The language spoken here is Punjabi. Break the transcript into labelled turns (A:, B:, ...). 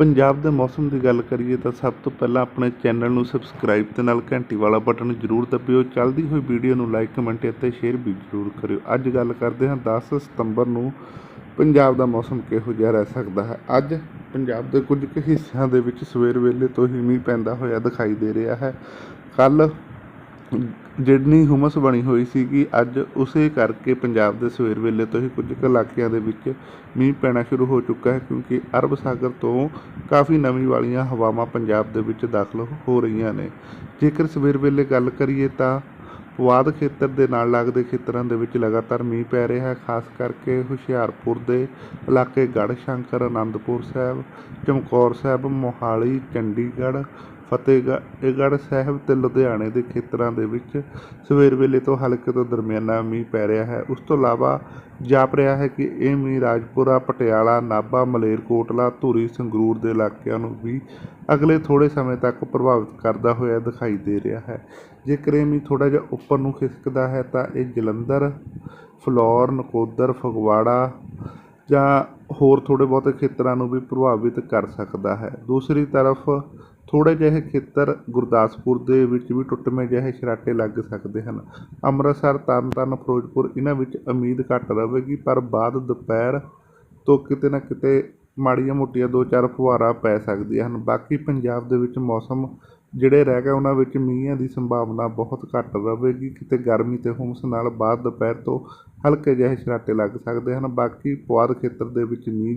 A: ਪੰਜਾਬ ਦੇ ਮੌਸਮ ਦੀ ਗੱਲ ਕਰੀਏ ਤਾਂ ਸਭ ਤੋਂ ਪਹਿਲਾਂ ਆਪਣੇ ਚੈਨਲ ਨੂੰ ਸਬਸਕ੍ਰਾਈਬ ਤੇ ਨਾਲ ਘੰਟੀ ਵਾਲਾ ਬਟਨ ਜ਼ਰੂਰ ਦਬਿਓ। ਚੱਲਦੀ ਹੋਈ ਵੀਡੀਓ ਨੂੰ ਲਾਈਕ, ਕਮੈਂਟ ਅਤੇ ਸ਼ੇਅਰ ਵੀ ਜ਼ਰੂਰ ਕਰਿਓ। ਅੱਜ ਗੱਲ ਕਰਦੇ ਹਾਂ 10 ਸਤੰਬਰ ਨੂੰ ਪੰਜਾਬ ਦਾ ਮੌਸਮ ਕਿਹੋ ਜਿਹਾ ਰਹਿ ਸਕਦਾ ਹੈ? ਅੱਜ ਪੰਜਾਬ ਦੇ ਕੁਝ ਕੁ ਹਿੱਸਿਆਂ ਦੇ ਵਿੱਚ ਸਵੇਰ ਵੇਲੇ ਤੋਂ ਹੀ ਮੀਂਹ ਪੈਂਦਾ ਹੋਇਆ ਦਿਖਾਈ ਦੇ ਰਿਹਾ ਹੈ। ਕੱਲ ਜਿੰਨੀ ਹੁਮਸ ਬਣੀ ਹੋਈ ਸੀਗੀ, ਅੱਜ ਉਸੇ ਕਰਕੇ ਪੰਜਾਬ ਦੇ ਸਵੇਰ ਵੇਲੇ ਤੋਂ ਹੀ ਕੁਝ ਕੁ ਇਲਾਕਿਆਂ ਦੇ ਵਿੱਚ ਮੀਂਹ ਪੈਣਾ ਸ਼ੁਰੂ ਹੋ ਚੁੱਕਾ ਹੈ, ਕਿਉਂਕਿ ਅਰਬ ਸਾਗਰ ਤੋਂ ਕਾਫੀ ਨਮੀ ਵਾਲੀਆਂ ਹਵਾਵਾਂ ਪੰਜਾਬ ਦੇ ਵਿੱਚ ਦਾਖਲ ਹੋ ਰਹੀਆਂ ਨੇ। ਜੇਕਰ ਸਵੇਰ ਵੇਲੇ ਗੱਲ ਕਰੀਏ ਤਾਂ ਪੁਆਧ ਖੇਤਰ ਦੇ ਨਾਲ ਲੱਗਦੇ ਖੇਤਰਾਂ ਦੇ ਵਿੱਚ ਲਗਾਤਾਰ ਮੀਂਹ ਪੈ ਰਿਹਾ ਹੈ, ਖਾਸ ਕਰਕੇ ਹੁਸ਼ਿਆਰਪੁਰ ਦੇ ਇਲਾਕੇ ਗੜ੍ਹ, ਸ਼ੰਕਰ ਆਨੰਦਪੁਰ ਸਾਹਿਬ, ਚਮਕੌਰ ਸਾਹਿਬ, ਮੋਹਾਲੀ, ਚੰਡੀਗੜ੍ਹ ਫਤਿਹਗੜ੍ਹ ਸਾਹਿਬ ਅਤੇ ਲੁਧਿਆਣੇ ਦੇ ਖੇਤਰਾਂ ਦੇ ਵਿੱਚ ਸਵੇਰ ਵੇਲੇ ਤੋਂ ਹਲਕੇ ਤੋਂ ਦਰਮਿਆਨਾ ਮੀਂਹ ਪੈ ਰਿਹਾ ਹੈ। ਉਸ ਤੋਂ ਇਲਾਵਾ ਜਾਪ ਰਿਹਾ ਹੈ ਕਿ ਇਹ ਮੀਂਹ ਰਾਜਪੁਰਾ, ਪਟਿਆਲਾ, ਨਾਭਾ ਮਲੇਰਕੋਟਲਾ ਧੂਰੀ, ਸੰਗਰੂਰ ਦੇ ਇਲਾਕਿਆਂ ਨੂੰ ਵੀ ਅਗਲੇ ਥੋੜੇ ਸਮੇਂ ਤੱਕ ਪ੍ਰਭਾਵਿਤ ਕਰਦਾ ਹੋਇਆ ਦਿਖਾਈ ਦੇ ਰਿਹਾ ਹੈ। ਜੇਕਰ ਇਹ ਮੀਂਹ ਥੋੜਾ ਜਿਹਾ ਉੱਪਰ ਨੂੰ ਖਿਸਕਦਾ ਹੈ ਤਾਂ ਇਹ ਜਲੰਧਰ, ਫਲੌਰ, ਨਕੋਦਰ, ਫਗਵਾੜਾ ਜਾਂ ਹੋਰ ਥੋੜੇ ਬਹੁਤੇ ਖੇਤਰਾਂ ਨੂੰ ਵੀ ਪ੍ਰਭਾਵਿਤ ਕਰ ਸਕਦਾ ਹੈ। ਦੂਸਰੀ ਤਰਫ ਥੋੜੇ ਜਿਹੇ ਖੇਤਰ ਗੁਰਦਾਸਪੁਰ ਦੇ ਵਿੱਚ ਵੀ ਟੁੱਟਵੇਂ ਜਿਹੇ ਸਰਾਟੇ ਲੱਗ ਸਕਦੇ ਹਨ। ਅੰਮ੍ਰਿਤਸਰ ਤਰਨਤਾਰਨ ਫਿਰੋਜ਼ਪੁਰ ਇਹਨਾਂ ਵਿੱਚ ਉਮੀਦ ਘੱਟ ਰਹੇਗੀ, ਪਰ ਬਾਅਦ ਦੁਪਹਿਰ ਤੋਂ ਕਿਤੇ ਨਾ ਕਿਤੇ ਮਾੜੀਆਂ ਮੋਟੀਆਂ ਦੋ ਚਾਰ ਫੁਹਾਰਾਂ ਪੈ ਸਕਦੀਆਂ ਹਨ। ਬਾਕੀ ਪੰਜਾਬ ਦੇ ਵਿੱਚ ਮੌਸਮ ਜਿਹੜੇ ਰਹਿ ਗਏ ਉਹਨਾਂ ਵਿੱਚ ਮੀਂਹਾਂ ਦੀ ਸੰਭਾਵਨਾ ਬਹੁਤ ਘੱਟ ਰਹੇਗੀ। ਕਿਤੇ ਗਰਮੀ ਤੇ ਹੁਮਸ ਨਾਲ ਬਾਅਦ ਦੁਪਹਿਰ ਤੋਂ ਹਲਕੇ ਜਿਹੇ ਛਰਾਟੇ ਲੱਗ ਸਕਦੇ ਹਨ। ਬਾਕੀ ਪੁਆਧ ਖੇਤਰ ਦੇ ਵਿੱਚ ਮੀਂਹ